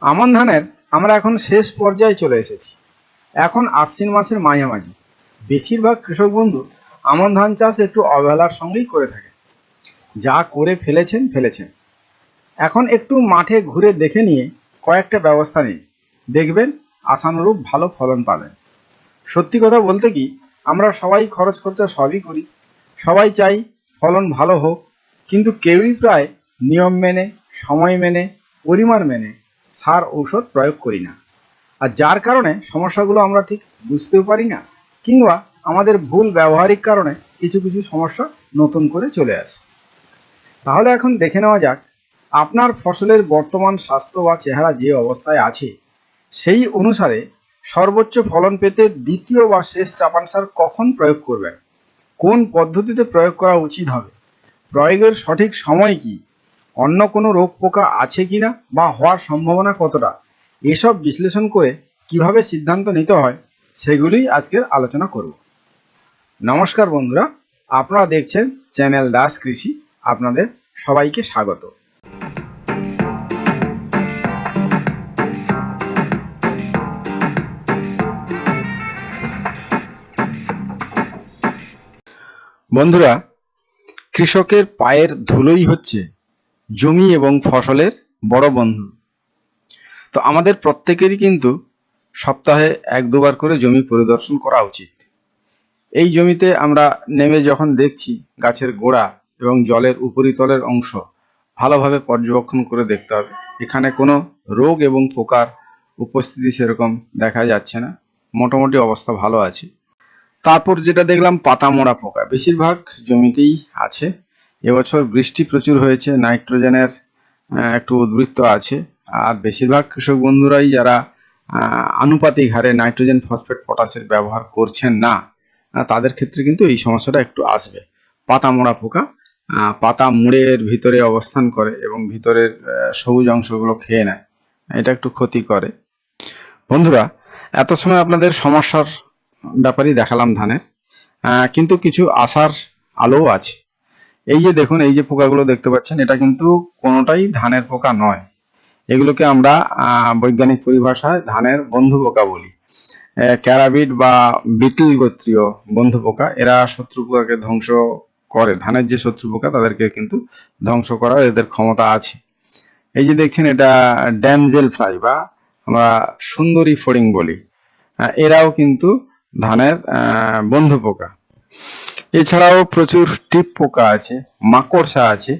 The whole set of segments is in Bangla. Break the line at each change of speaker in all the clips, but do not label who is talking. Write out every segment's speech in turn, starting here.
আমন ধানের আমরা এখন শেষ পর্যায়ে চলে এসেছি। এখন আশ্বিন মাসের মাঝামাঝি। বেশিরভাগ কৃষক বন্ধু আমন ধান চাষ একটু অবহেলার সঙ্গেই করে থাকে। যা করে ফেলেছেন ফেলেছেন। এখন একটু মাঠে ঘুরে দেখে নিয়ে কয়েকটা ব্যবস্থা নিন। দেখবেন আশানুরূপ ভালো ফলন পাবেন। সত্যি কথা বলতে কি, আমরা সবাই খরচ খরচা সবই করি। সবাই চাই ফলন ভালো হোক, কিন্তু কেউই প্রায় নিয়ম মেনে, সময় মেনে, পরিমাণ মেনে সার ঔষধ প্রয়োগ করি না। আর যার কারণে সমস্যাগুলো আমরা ঠিক বুঝতেও পারি না, কিংবা আমাদের ভুল ব্যবহারিক কারণে কিছু কিছু সমস্যা নতুন করে চলে আসে। তাহলে এখন দেখে নেওয়া যাক, আপনার ফসলের বর্তমান স্বাস্থ্য বা চেহারা যে অবস্থায় আছে, সেই অনুসারে সর্বোচ্চ ফলন পেতে দ্বিতীয় বা শেষ চাপান সার কখন প্রয়োগ করবেন? কোন পদ্ধতিতে প্রয়োগ করা উচিত হবে? প্রয়োগের সঠিক সময় কি? অন্য কোনো রোগ পোকা আছে কিনা বা হওয়ার সম্ভাবনা কতটা? এসব বিশ্লেষণ করে কীভাবে সিদ্ধান্ত নিতে হয়, সেগুলোই আজকের আলোচনা করব। নমস্কার বন্ধুরা, আপনারা দেখছেন চ্যানেল দাস কৃষি, আপনাদের সবাইকে স্বাগত। বন্ধুরা, কৃষকের পায়ের ধুলোই হচ্ছে জমি এবং ফসলের বড় বন্ধু তো আমাদের প্রত্যেকেরই কিন্তু সপ্তাহে এক দুবার করে জমি পরিদর্শন করা উচিত। এই জমিতে আমরা নেমে যখন দেখছি গাছের গোড়া এবং জলের উপরিতলের অংশ ভালোভাবে পর্যবেক্ষণ করে দেখতে হবে, এখানে কোনো রোগ এবং পোকার উপস্থিতি সেরকম দেখা যাচ্ছে না। মোটামুটি অবস্থা ভালো আছে। তারপর যেটা দেখলাম পাতা মোড়া পোকা, বেশিরভাগ জমিতেই আছে। এবছর বৃষ্টি প্রচুর হয়েছে, নাইট্রোজেনের একটু উদ্বৃত্ত আছে। আর বেশিরভাগ কৃষক বন্ধুরাই যারা আনুপাতিক হারে নাইট্রোজেন, ফসফেট, পটাশের ব্যবহার করছেন না তাদের ক্ষেত্রে কিন্তু এই সমস্যাটা একটু আসবে। পাতা মোড়া পোকা পাতা মুড়ের ভিতরে অবস্থান করে এবং ভিতরের সবুজ অংশগুলো খেয়ে নেয়। এটা একটু ক্ষতি করে। বন্ধুরা, এত সময় আপনাদের সমস্যার ব্যাপারেই দেখালাম ধানের কিন্তু কিছু আশার আলোও আছে। এই যে দেখুন এই যে পোকাগুলো দেখতে পাচ্ছেন এটা কিন্তু কোনোটাই ধানের পোকা নয়। এগুলোকে আমরা বৈজ্ঞানিক পরিভাষায় ধানের বন্ধু পোকা বলি। আহ, ক্যারাবিড বা বিটল গোত্রীয় বন্ধু পোকা এরা শত্রু পোকাকে ধ্বংস করে। ধানের যে শত্রু পোকা তাদেরকে কিন্তু ধ্বংস করার এদের ক্ষমতা আছে। এই যে দেখছেন এটা ড্যামজেল ফ্লাই বা আমরা সুন্দরী ফড়িং বলি। এরাও কিন্তু ধানের বন্ধু পোকা। এছাড়াও প্রচুর টিপ পোকা আছে, মাকড়সা আছে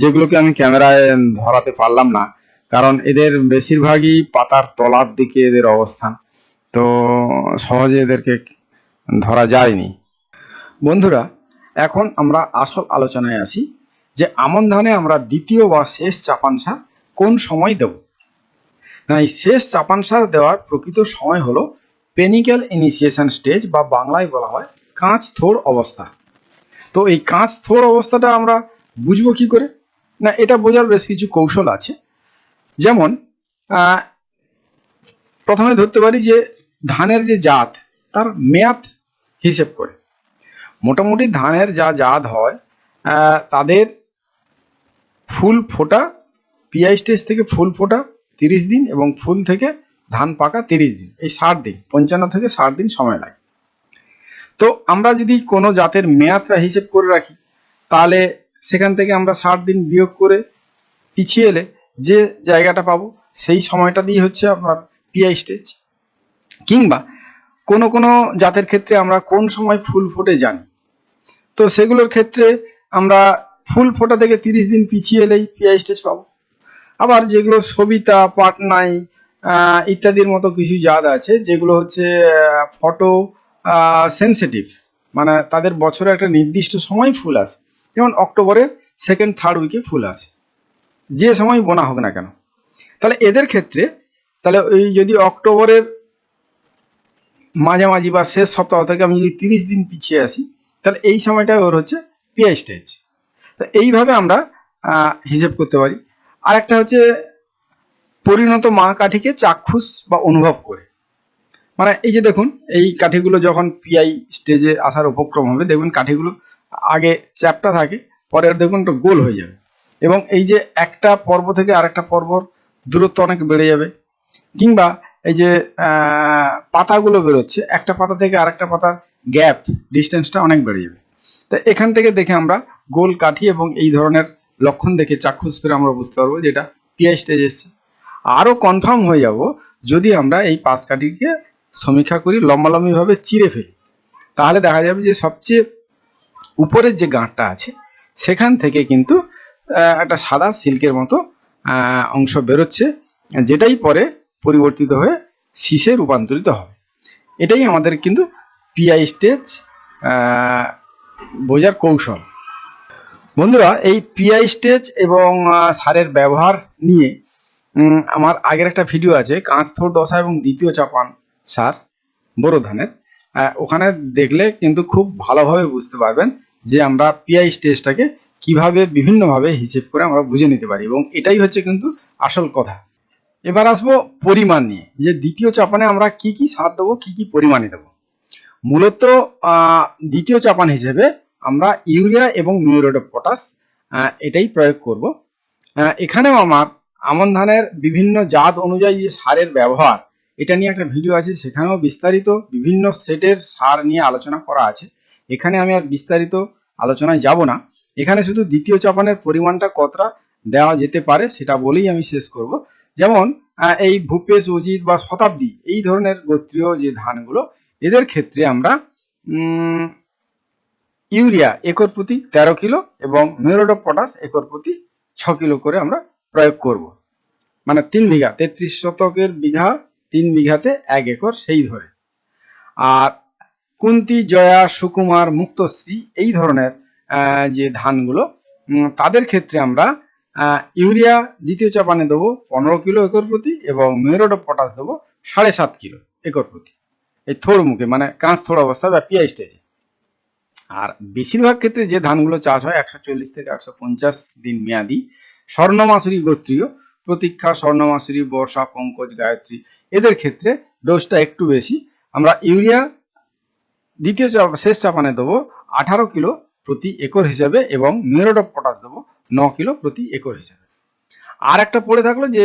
যেগুলোকে আমি ক্যামেরায় ধরাতে পারলাম না, কারণ এদের বেশিরভাগই পাতার তলার দিকে এদের অবস্থান, তো সহজে এদেরকে ধরা যায়নি। বন্ধুরা, এখন আমরা আসল আলোচনায় আসি যে আমন ধানে আমরা দ্বিতীয় বা শেষ চাপান সার কোন সময় দেব? না, এই শেষ চাপান সার দেওয়ার প্রকৃত সময় হলো পেনিক্যাল ইনিশিয়েশন স্টেজ বা বাংলায় বলা হয় কাঁচ থোড় অবস্থা। তো এই কাঁচ থোড় অবস্থাটা আমরা বুঝব কি করে? না, এটা বোঝার বেশ কিছু কৌশল আছে। যেমন প্রথমে ধরতে পারি যে ধানের যে জাত, তার মেয়াদ হিসেব করে। মোটামুটি ধানের যা জাত হয় তাদের ফুল ফোটা, পিআই স্টেজ থেকে ফুল ফোটা তিরিশ দিন এবং ফুল থেকে ধান পাকা তিরিশ দিন। এই ষাট দিন, পঞ্চান্ন থেকে ষাট দিন সময় লাগে। তো আমরা যদি কোনো জাতের মেয়াদটা হিসেব করে রাখি, তাহলে সেখান থেকে আমরা ষাট দিন বিয়োগ করে পিছিয়ে এলে যে জায়গাটা পাবো, সেই সময়টা দিয়ে হচ্ছে আপনার পিআই স্টেজ কিংবা কোনো কোনো জাতের ক্ষেত্রে আমরা কোন সময় ফুল ফোটে জানি। তো সেগুলোর ক্ষেত্রে আমরা ফুল ফোটা থেকে তিরিশ দিন পিছিয়ে এলেই পিআই স্টেজ পাবো। আবার যেগুলো সবিতা, পাটনাই ইত্যাদির মতো কিছু জাত আছে, যেগুলো হচ্ছে ফটো সেন্সিটিভ মানে তাদের বছরে একটা নির্দিষ্ট সময় ফুল আসে। যেমন অক্টোবরের সেকেন্ড থার্ড উইকে ফুল আসে। যে সময় বোনা হোক না কেন। তাহলে এদের ক্ষেত্রে, তাহলে ওই যদি অক্টোবরের মাঝামাঝি বা শেষ সপ্তাহ থেকে আমি যদি তিরিশ দিন পিছিয়ে আসি, তাহলে এই সময়টা ওর হচ্ছে পিআই স্টেজ তো এইভাবে আমরা হিসেব করতে পারি। আর একটা হচ্ছে পরিণত মা কাঠিকে চাক্ষুষ বা অনুভব করে। মানে এই যে দেখুন, এই কাঠিগুলো যখন পিআই স্টেজে আসার উপক্রম হবে দেখবেন কাঠিগুলো আগে চ্যাপটা থাকে, পরে দেখুন একটু গোল হয়ে যাবে। এবং এই যে একটা পর্ব থেকে আরেকটা পর্বর দূরত্ব অনেক বেড়ে যাবে। কিংবা এই যে পাতাগুলো বেরোচ্ছে, একটা পাতা থেকে আরেকটা পাতার গ্যাপ ডিস্টেন্সটা অনেক বেড়ে যাবে। তা এখান থেকে দেখে আমরা গোল কাঠি এবং এই ধরনের লক্ষণ দেখে চাক্ষুষ করে আমরা বুঝতে পারব যে এটা পিআই স্টেজ এসছে। আরও কনফার্ম হয়ে যাব যদি আমরা এই পাশ কাঠিকে সমীক্ষা করি, লম্বালম্বিভাবে চিরে ফেলি। তাহলে দেখা যাবে যে সবচেয়ে উপরের যে গাঁটটা আছে, সেখান থেকে কিন্তু একটা সাদা সিল্কের মতো অংশ বেরোচ্ছে, যেটাই পরে পরিবর্তিত হয়ে শীষে রূপান্তরিত হবে। এটাই আমাদের কিন্তু পিআই স্টেজ বোঝার কৌশল। বন্ধুরা, এই পিআই স্টেজ এবং সারের ব্যবহার নিয়ে আমার আগের একটা ভিডিও আছে, কাঁচথোর দশা এবং দ্বিতীয় চাপান। সার, বোরো ধানের। ওখানে দেখলে কিন্তু খুব ভালোভাবে বুঝতে পারবেন যে আমরা পিআই স্টেজটাকে কীভাবে বিভিন্নভাবে হিসেব করে আমরা বুঝে নিতে পারি এবং এটাই হচ্ছে কিন্তু আসল কথা। এবার আসব পরিমাণ নিয়ে, যে দ্বিতীয় চাপানে আমরা কি কি সার দেবো, কি কি পরিমাণে দেবো। মূলত দ্বিতীয় চাপান হিসেবে আমরা ইউরিয়া এবং মিউরেট অফ পটাশ এটাই প্রয়োগ করব। এখানেও আমার আমন ধানের বিভিন্ন জাত অনুযায়ী যে সারের ব্যবহার এটা নিয়ে একটা ভিডিও আছে, সেখানেও বিস্তারিত বিভিন্ন সেটের সার নিয়ে আলোচনা করা আছে। এখানে আমি আর বিস্তারিত আলোচনায় যাব না। এখানে শুধু দ্বিতীয় চাপানের পরিমাণটা কতটা দেওয়া যেতে পারে সেটা বলেই আমি শেষ করব। যেমন এই ভূপেশ, অজিত বা শতাব্দী, এই ধরনের গোত্রীয় যে ধানগুলো, এদের ক্ষেত্রে আমরা ইউরিয়া একর প্রতি তেরো কিলো এবং অফ পটাশ একর প্রতি ছ কিলো করে আমরা প্রয়োগ করব। মানে তিন বিঘা, তেত্রিশ শতকের বিঘা তিন বিঘাতে এক একর সেই ধরে। আর কুন্তি, জয়া, সুকুমার, মুক্তশ্রী এই ধরনের যে ধানগুলো তাদের ক্ষেত্রে আমরা ইউরিয়া দ্বিতীয় চাপানে দেবো পনেরো কিলো একর প্রতি এবং অফ পটাশ দেবো সাড়ে সাত কিলো একর প্রতি। এই থোড় মুখে মানে কাঁচ থোড় অবস্থা বা পিআই স্টেজে আর বেশিরভাগ ক্ষেত্রে যে ধানগুলো চাষ হয় একশো চল্লিশ থেকে একশো পঞ্চাশ দিন মেয়াদি, স্বর্ণমাসুরি গোত্রীয় প্রতীক্ষা, স্বর্ণমাসুরি, বর্ষা, পঙ্কজ, গায়ত্রী, এদের ক্ষেত্রে ডোজটা একটু বেশি। আমরা ইউরিয়া দ্বিতীয় শেষ চাপানে দেবো, আঠারো কিলো প্রতি একর হিসেবে এবং মিউরেট অফ পটাশ দেবো, ন কিলো প্রতি একর হিসেবে। আর একটা পড়ে থাকল যে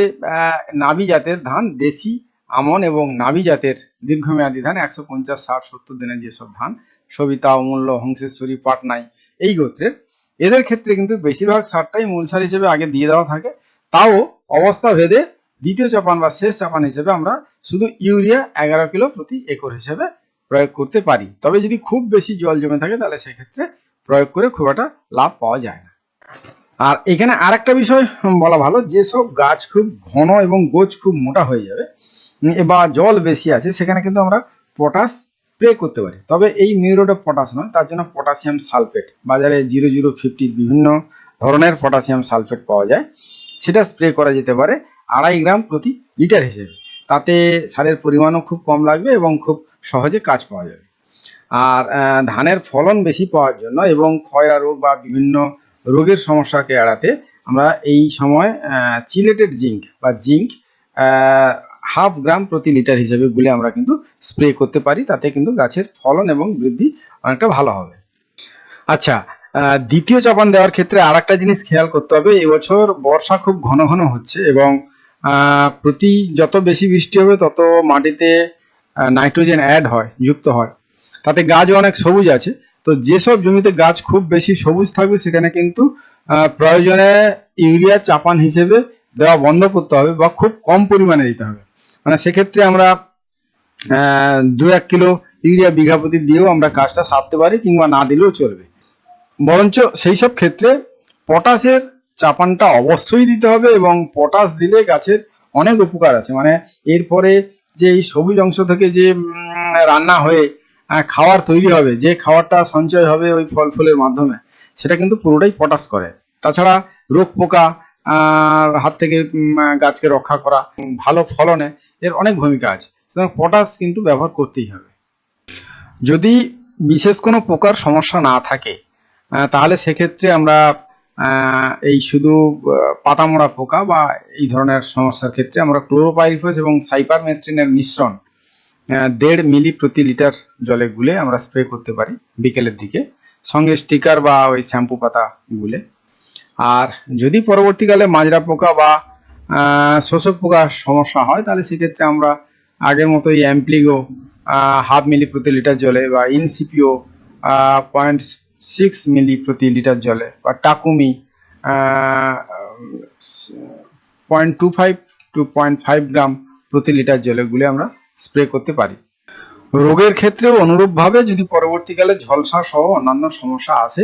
নাভি জাতের ধান, দেশি, আমন এবং নাভি জাতের দীর্ঘমেয়াদী ধান, একশো পঞ্চাশ, ষাট, সত্তর দিনের যেসব ধান, সবিতা, অমূল্য, হংসেশ্বরী, পাটনাই, এই গোত্রের। এদের ক্ষেত্রে কিন্তু বেশিরভাগ সারটাই মূল সার হিসেবে আগে দিয়ে দেওয়া থাকে। তাও অবস্থা ভেদে দ্বিতীয় চাপান বা শেষ চাপান হিসেবে আমরা শুধু ইউরিয়া এগারো কিলো প্রতি একর হিসেবে প্রয়োগ করতে পারি। তবে যদি খুব বেশি জল জমে থাকে তাহলে সেক্ষেত্রে প্রয়োগ করে খুব একটা লাভ পাওয়া যায় না। আর এখানে আরেকটা বিষয় বলা ভালো, যেসব গাছ খুব ঘন এবং গোছ খুব মোটা হয়ে যাবে বা জল বেশি আছে, সেখানে কিন্তু আমরা পটাশ স্প্রে করতে পারি। তবে এই মিউরেট পটাশ নয়, তার জন্য পটাশিয়াম সালফেট, বাজারে জিরো জিরো ফিফটি বিভিন্ন ধরনের পটাশিয়াম সালফেট পাওয়া যায়। সেটা স্প্রে করা যেতে পারে আড়াই গ্রাম প্রতি লিটার হিসেবে। তাতে সারের পরিমাণও খুব কম লাগবে এবং খুব সহজে কাজ পাওয়া যাবে। আর ধানের ফলন বেশি পাওয়ার জন্য এবং খয়রা রোগ বা বিভিন্ন রোগের সমস্যাকে এড়াতে আমরা এই সময় চিলেটেড জিঙ্ক বা জিঙ্ক হাফ গ্রাম প্রতি লিটার হিসেবে গুলে আমরা কিন্তু স্প্রে করতে পারি। তাতে কিন্তু গাছের ফলন এবং বৃদ্ধি অনেকটা ভালো হবে। আচ্ছা দ্বিতীয় চাপান দেওয়ার ক্ষেত্রে আর একটা জিনিস খেয়াল করতে হবে এবছর বর্ষা খুব ঘন ঘন হচ্ছে এবং প্রতি যত বেশি বৃষ্টি হবে তত মাটিতে নাইট্রোজেন অ্যাড হয়, যুক্ত হয়। তাতে গাছও অনেক সবুজ আছে। তো যেসব জমিতে গাছ খুব বেশি সবুজ থাকবে সেখানে কিন্তু প্রয়োজনে ইউরিয়া চাপান হিসেবে দেওয়া বন্ধ করতে হবে বা খুব কম পরিমাণে দিতে হবে। মানে সেক্ষেত্রে আমরা দু এক কিলো ইউরিয়া বিঘা প্রতি দিয়েও আমরা কাজটা সারতে পারি কিংবা না দিলেও চলবে। বরঞ্চ সেই সব ক্ষেত্রে পটাশের চাপানটা অবশ্যই দিতে হবে এবং পটাশ দিলে গাছের অনেক উপকার আছে। মানে এরপরে যে এই সবুজ অংশ থেকে যে রান্না হয়ে খাওয়ার তৈরি হবে, যে খাবারটা সঞ্চয় হবে ওই ফল ফুলের মাধ্যমে, সেটা কিন্তু পুরোটাই পটাশ করে। তাছাড়া রোগ পোকা হাত থেকে গাছকে রক্ষা করা ভালো ফলনে এর অনেক ভূমিকা আছে। সুতরাং পটাশ কিন্তু ব্যবহার করতেই হবে। যদি বিশেষ কোনো পোকার সমস্যা না থাকে তাহলে সেক্ষেত্রে আমরা এই শুধু পাতামোড়া পোকা বা এই ধরনের সমস্যার ক্ষেত্রে আমরা ক্লোরোপাইরিফাস এবং সাইপারমেথ্রিনের মিশ্রণ দেড় মিলি প্রতি লিটার জলে গুলে আমরা স্প্রে করতে পারি বিকেলের দিকে, সঙ্গে স্টিকার বা ওই শ্যাম্পু পাতা গুলে। আর যদি পরবর্তীকালে মাজরা পোকা বা শোষক পোকার সমস্যা হয়, তাহলে সেক্ষেত্রে আমরা আগের মতো এই অ্যাম্প্লিগো হাফ মিলি প্রতি লিটার জলে বা ইনসিপিও পয়েন্ট সিক্স মিলি প্রতি লিটার জলে বা Takumi point two five two point five gram প্রতি লিটার জলে গুলে আমরা স্প্রে করতে পারি। রোগের ক্ষেত্রেও অনুরূপভাবে যদি পরবর্তীকালে ঝলসা সহ অন্যান্য সমস্যা আসে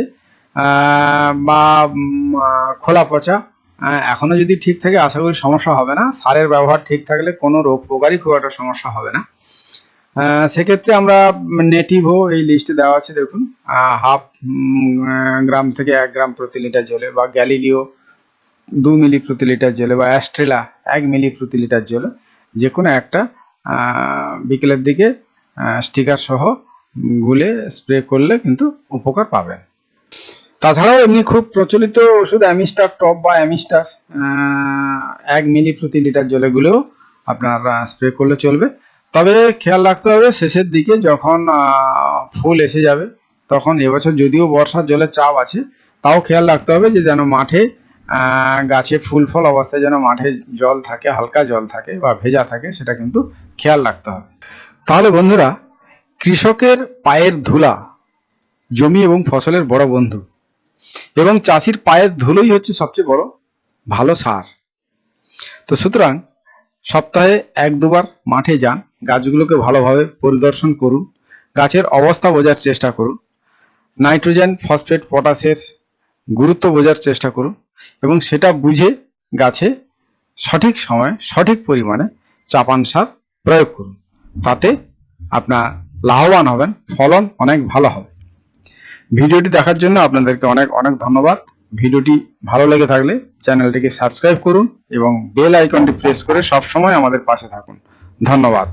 বা খোলা পচা এখনও যদি ঠিক থাকে, আশা করি সমস্যা হবে না। সারের ব্যবহার ঠিক থাকলে কোনো রোগ প্রকারই খুব একটা সমস্যা হবে না। সেক্ষেত্রে আমরা নেটিভো এই লিস্টে দেওয়া আছে, দেখুন। হাফ গ্রাম থেকে এক গ্রাম প্রতি লিটার জলে বা গ্যালিলিও দু মিলি প্রতি লিটার জলে বা অ্যাস্ট্রেলা এক মিলি প্রতি লিটার জলে যে কোনো একটা বিকেলের দিকে স্টিকার সহ গুলে স্প্রে করলে কিন্তু উপকার পাবেন। তাছাড়াও এমনি খুব প্রচলিত ওষুধ অ্যামিস্টার টপ বা অ্যামিস্টার এক মিলি প্রতি লিটার জলে গুলেও আপনার স্প্রে করলে চলবে। তবে খেয়াল রাখতে হবে, শেষের দিকে যখন ফুল এসে যাবে, তখন এবছর যদিও বর্ষার জলের চাপ আছে, তাও খেয়াল রাখতে হবে যে যেন মাঠে গাছে ফুল ফল অবস্থায় যেন মাঠে জল থাকে, হালকা জল থাকে বা ভেজা থাকে, সেটা কিন্তু খেয়াল রাখতে হবে। তাহলে বন্ধুরা, কৃষকের পায়ের ধুলা জমি এবং ফসলের বড় বন্ধু এবং চাষির পায়ের ধুলোই হচ্ছে সবচেয়ে বড় ভালো সার। তো সুতরাং সপ্তাহে এক দুবার মাঠে যান, গাছগুলোকে ভালোভাবে পরিদর্শন করুন, গাছের অবস্থা বোঝার চেষ্টা করুন, নাইট্রোজেন, ফসফেট, পটাশের গুরুত্ব বোঝার চেষ্টা করুন এবং সেটা বুঝে গাছে সঠিক সময়ে, সঠিক পরিমাণে চাপান সার প্রয়োগ করুন। তাতে আপনার লাভবান হবেন, ফলন অনেক ভালো হবে। ভিডিওটি দেখার জন্য আপনাদেরকে অনেক অনেক ধন্যবাদ। ভিডিওটি ভালো লেগে থাকলে চ্যানেলটিকে সাবস্ক্রাইব করুন এবং বেল আইকনটি প্রেস করে সবসময় আমাদের পাশে থাকুন। ধন্যবাদ।